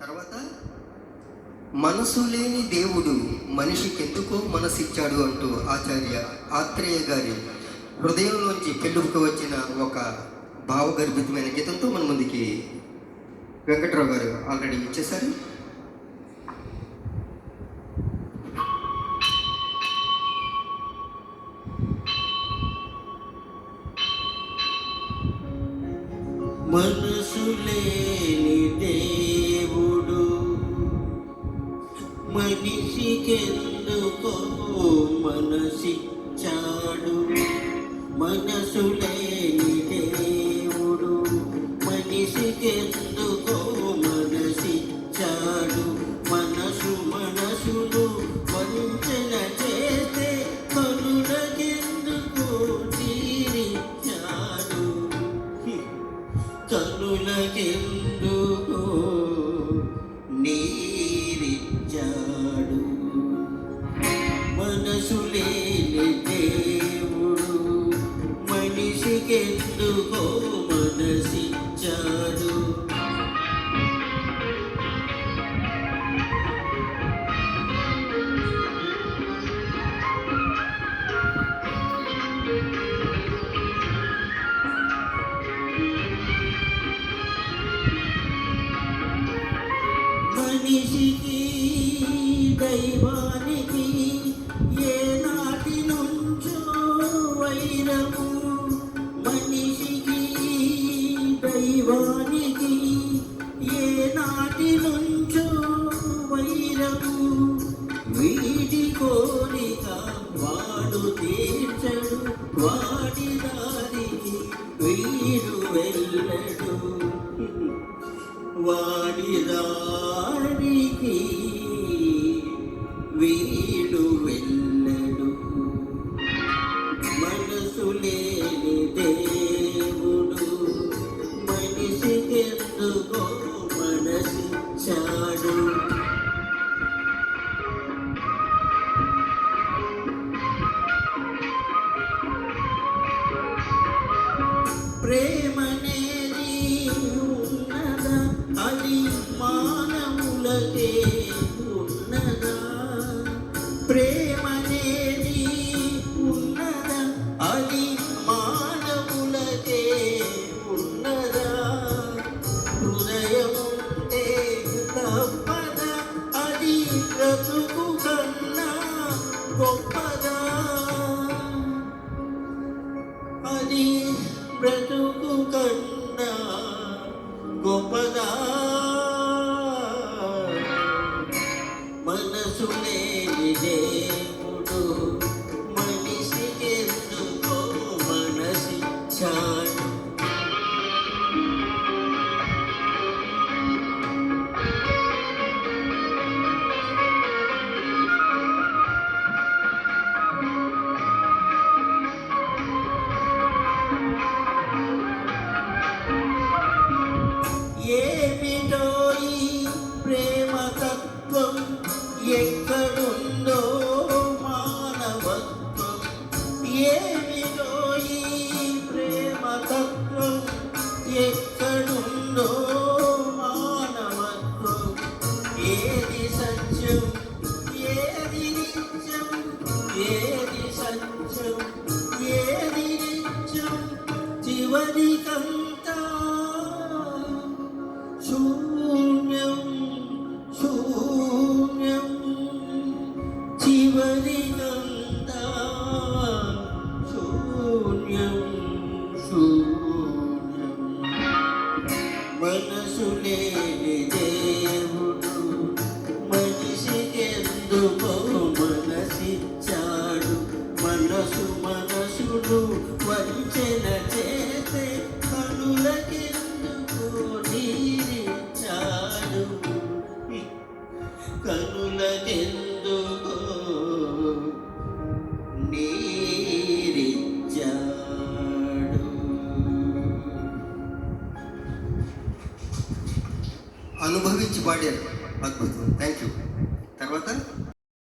తర్వాత మనసు లేని దేవుడు మనిషికి ఎందుకో మనసిచ్చాడు అంటూ ఆచార్య ఆత్రేయ గారి హృదయంలోంచి పెళ్ళుకు వచ్చిన ఒక భావగర్భితమైన గీతంతో మన ముందుకి వెంకట్రావు గారు ఆల్రెడీ ఇచ్చేశారు. మనసు లేని దేవుడు మనిషికెందుకో మనసిచ్చాడు. మనసులే మనసు లేని దేవుడు మనిషికెందుకో మనసిచ్చాడు మనిషికి దైవానికి Yeah. ప్రేమనేది ఉన్నదా? అది మానవులకే ఉన్నదా? ప్రేమనేది ఉన్నదా? అది మానవులకే ఉన్నదా? హృదయముంటే తప్పదా? అది బ్రతుకు కన్నా గొప్పదా? అది బ్రతుకు కన్నా గొప్ప ఏమిటో ఈ ప్రేమ తత్వం? ఎక్కడుందో మానవత్వం. ఏది సత్యం? ఏది నిత్యం? ఏది సత్యం? ఏది నిత్యం? చివరికంతా శూన్యం శూన్యం. చివరికంతా శూన్యం శూన్యం మనసు అనుభవించి పాడారు అద్భుతం. థ్యాంక్ యూ తర్వాత?